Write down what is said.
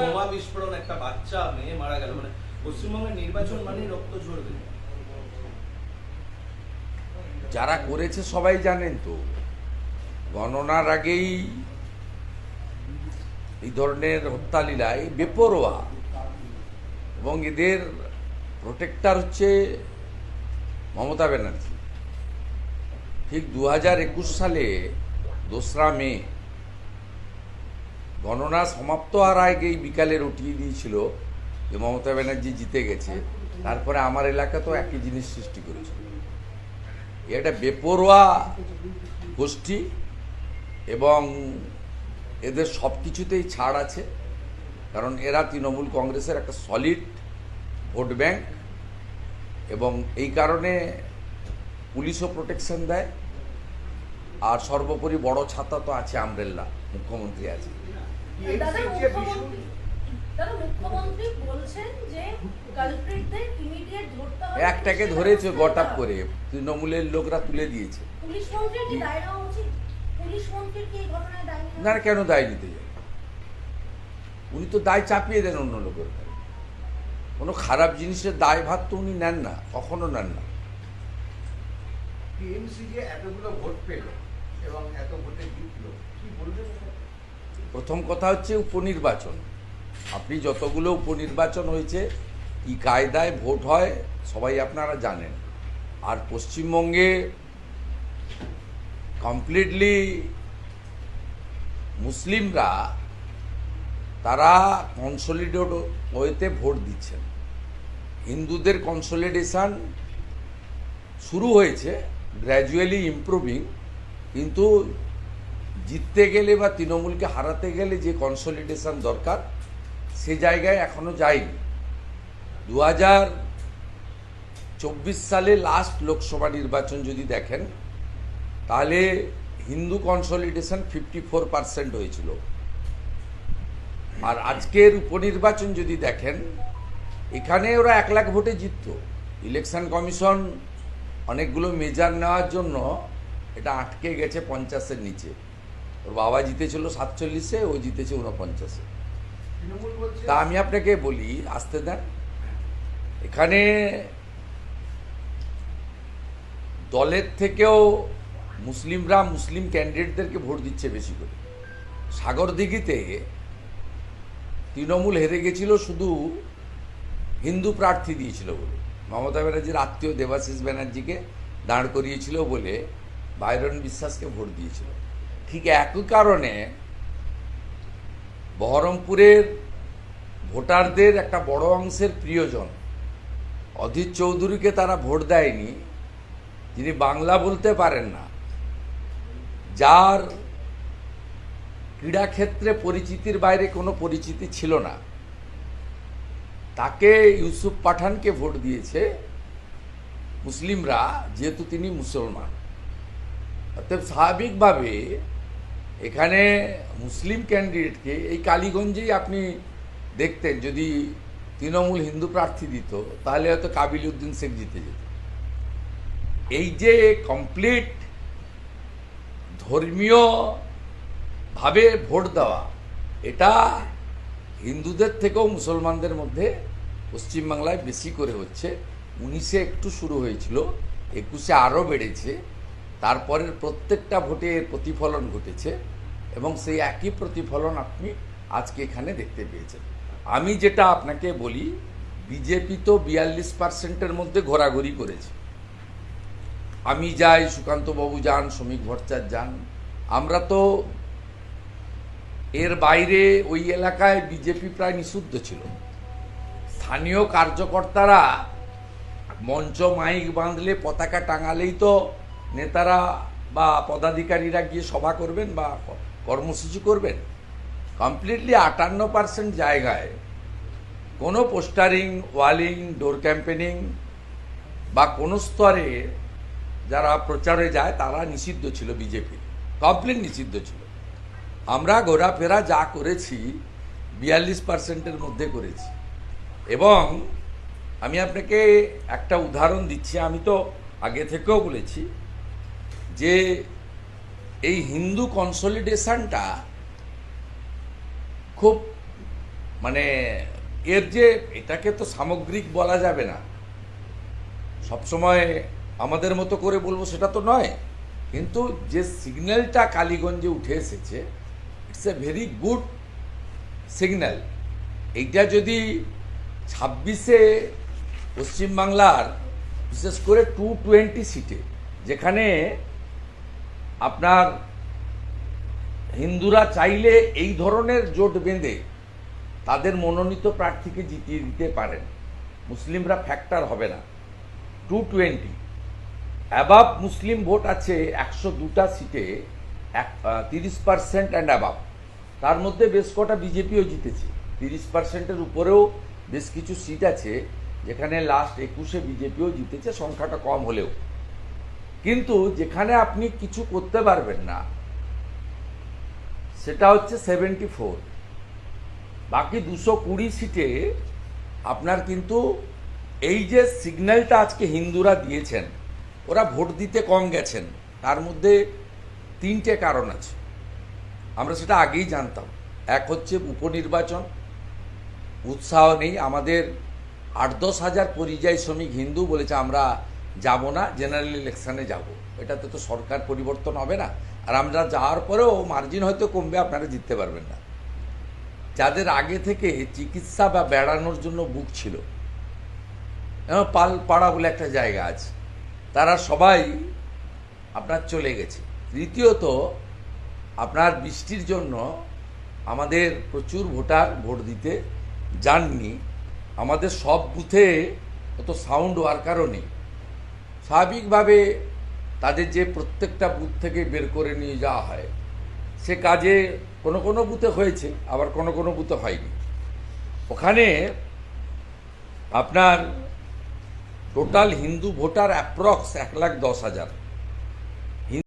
বোমা বিস্ফোরণ একটা বাচ্চা মেয়ে মারা গেল। মানে পশ্চিমবঙ্গের নির্বাচন মানেই রক্ত ঝরবে। যারা করেছে সবাই জানেন তো গণনার আগেই এই ধরনের হত্যালীলায় বেপরোয়া। এবং এদের প্রোটেক্টার হচ্ছে মমতা ব্যানার্জি। ঠিক দু হাজার একুশ সালে দোসরা মে গণনা সমাপ্ত হওয়ার আগেই বিকালে উঠিয়ে দিয়েছিল যে মমতা ব্যানার্জি জিতে গেছে। তারপরে আমার এলাকাতেও একই জিনিস সৃষ্টি করেছিল এটা বেপরোয়া গোষ্ঠী এবং এদের সব কিছুতেই ছাড় আছে। কারণ এরা তৃণমূল কংগ্রেসের একটা সলিড ভোট ব্যাংক এবং এই কারণে পুলিশও প্রোটেকশন দেয়। আর সর্বোপরি বড় ছাতা তো আছে আমরেল্লা, মুখ্যমন্ত্রী আছে। দাদা মুখ্যমন্ত্রী বলছেন যে কালপ্রিটদের ইমিডিয়েট ধরতে হবে একটাকে ধরেছে গট আপ করে। তৃণমূলের লোকরা তুলে দিয়েছে। পুলিশ মন্ত্রীর কি দায় নেওয়া উচিত? পুলিশ মন্ত্রীর কি এই ঘটনায় দায় না কেন দায় নিতে উনি তো দায় চাপিয়ে দেন অন্য লোকের। কোনো খারাপ জিনিসের দায় ভাত তো উনি নেন না কখনো নেন না। টিএমসি যে এতগুলো ভোট পেল এবং এত ভোটে জিতলো কি বলবেন? প্রথম কথা হচ্ছে উপনির্বাচন। আপনি যতগুলো উপনির্বাচন হয়েছে, কি কায়দায় ভোট হয়, সবাই আপনারা জানেন। আর পশ্চিমবঙ্গে কমপ্লিটলি মুসলিমরা, তারা কনসলিডেট ওয়েতে ভোট দিচ্ছেন। হিন্দুদের কনসলিডেশন শুরু হয়েছে গ্র্যাজুয়ালি ইমপ্রুভিং কিন্তু জিততে গেলে বা তৃণমূলকে হারাতে গেলে যে কনসলিডেশন দরকার, সে জায়গায় এখনও যায়নি। দু হাজার চব্বিশ সালে লাস্ট লোকসভা নির্বাচন যদি দেখেন, তাহলে Hindu consolidation fifty four percent হয়েছিল। আর আজকের উপনির্বাচন যদি দেখেন, এখানে ওরা এক লাখ ভোটে জিতত। ইলেকশন কমিশন অনেকগুলো মেজার নেওয়ার জন্য এটা আটকে গেছে পঞ্চাশের নিচে। ওর বাবা জিতেছিল সাতচল্লিশে ও জিতেছে উনপঞ্চাশে তা আমি আপনাকে বলি আসতে দেন। এখানে দলের থেকেও মুসলিমরা মুসলিম ক্যান্ডিডেটদেরকে ভোট দিচ্ছে বেশি করে। সাগরদিঘিতে তৃণমূল হেরে গেছিল শুধু হিন্দু প্রার্থী দিয়েছিল বলে। মমতা ব্যানার্জির আত্মীয় দেবাশিস ব্যানার্জিকে দাঁড় করিয়েছিল বলে বাইরন বিশ্বাসকে ভোট দিয়েছিল। ঠিক একই কারণে বহরমপুরের ভোটারদের একটা বড় অংশের প্রিয়জন, অধীর চৌধুরীকে তারা ভোট দেয়নি, যিনি বাংলা বলতে পারেন না, যার ক্রীড়াক্ষেত্রে পরিচিতির বাইরে কোনো পরিচিতি ছিল না। তাকে ইউসুফ পাঠানকে ভোট দিয়েছে মুসলিমরা, যেহেতু তিনি মুসলমান। অতএব স্বাভাবিকভাবে এখানে মুসলিম ক্যান্ডিডেটকে এই কালীগঞ্জেই আপনি দেখতেন, যদি তৃণমূল হিন্দু প্রার্থী দিত, তাহলে হয়তো কাবিল উদ্দিন শেখ জিতে যেত। এই যে কমপ্লিট ধর্মীয়ভাবে ভোট দেওয়া, এটা হিন্দুদের থেকেও মুসলমানদের মধ্যে পশ্চিমবাংলায় বেশি করে হচ্ছে। উনিশে একটু শুরু হয়েছিল, একুশে আরও বেড়েছে। তারপরের প্রত্যেকটা ভোটে এর প্রতিফলন ঘটেছে এবং সেই একই প্রতিফলন আপনি আজকে এখানে দেখতে পেয়েছেন। আমি যেটা আপনাকে বলি বিজেপি তো বিয়াল্লিশ পার্সেন্টের মধ্যে ঘোরাঘুরি করেছে। আমি যাই, সুকান্তবাবু যান, শ্রমিক ভট্টাচার্য যান, আমরা তো এর বাইরে ওই এলাকায় বিজেপি প্রায় নিষিদ্ধ ছিল। স্থানীয় কার্যকর্তারা মঞ্চ মাইক বাঁধলে, পতাকা টাঙালেই তো নেতারা বা পদাধিকারীরা গিয়ে সভা করবেন বা কর্মসূচি করবেন কমপ্লিটলি আটান্ন পার্সেন্ট জায়গায় কোনো পোস্টারিং, ওয়ালিং ডোর ক্যাম্পেনিং বা কোনো স্তরে যারা প্রচারে যায় তারা নিষিদ্ধ ছিল বিজেপি কমপ্লিট নিষিদ্ধ ছিল। আমরা ঘোরাফেরা যা করেছি, বিয়াল্লিশ পার্সেন্টের মধ্যে করেছি। এবং আমি আপনাকে একটা উদাহরণ দিচ্ছি, আমি তো আগে থেকেও বলেছি যে এই হিন্দু কনসলিডেশনটা খুব মানে এর যে এটাকে তো সামগ্রিক বলা যাবে না। সবসময় আমাদের মতো করে বলব সেটা তো নয়। কিন্তু যে সিগন্যালটা কালীগঞ্জে উঠে এসেছে it's a very good signal এইটা যদি ছাব্বিশে পশ্চিমবাংলার, বিশেষ করে টু টোয়েন্টি সিটে যেখানে আপনার হিন্দুরা চাইলে এই ধরনের জোট বেঁধে তাদের মনোনীত প্রার্থীকে জিতিয়ে দিতে পারেন। মুসলিমরা ফ্যাক্টর হবে না। Two twenty above Muslim vote আছে একশো দুটা সিটে এক তিরিশ পার্সেন্ট অ্যান্ড অ্যাবাব তার মধ্যে বেশ কটা বিজেপিও জিতেছে। তিরিশ পার্সেন্টের উপরেও বেশ কিছু সিট আছে, যেখানে লাস্ট একুশে বিজেপিও জিতেছে, সংখ্যাটা কম হলেও। কিন্তু যেখানে আপনি কিছু করতে পারবেন না, সেটা হচ্ছে সেভেন্টি ফোর বাকি দুশো কুড়ি সিটে আপনার কিন্তু এই যে সিগন্যালটা আজকে হিন্দুরা দিয়েছেন, ওরা ভোট দিতে কম গেছেন, তার মধ্যে তিনটে কারণ আছে। আমরা সেটা আগেই জানতাম। এক হচ্ছে উপনির্বাচন, উৎসাহ নেই। আমাদের আট দশ হাজার পরিযায়ী শ্রমিক হিন্দু বলেছে, আমরা যাব না জেনারেল ইলেকশানে যাব। এটাতে তো সরকার পরিবর্তন হবে না। আর আমরা যাওয়ার পরেও মার্জিন হয়তো কমবে, আপনারা জিততে পারবেন না। যাদের আগে থেকে চিকিৎসা বা বেড়ানোর জন্য বুক ছিল যেমন পালপাড়া বলে একটা জায়গা আছে, তারা সবাই আপনার চলে গেছে। দ্বিতীয়ত, আপনার বৃষ্টির জন্য আমাদের প্রচুর ভোটার ভোট দিতে যাননি। আমাদের সব বুথে অত সাউন্ড ওয়ার্কারও নেই। স্বাভাবিকভাবে তাদের যে প্রত্যেকটা বুথ থেকে বের করে নিয়ে যাওয়া হয়, সে কাজে কোনো কোনো বুথে হয়েছে, আবার কোনো কোনো বুথে হয়নি। ওখানে আপনার টোটাল হিন্দু ভোটার অ্যাপ্রক্স এক লাখ দশ হাজার।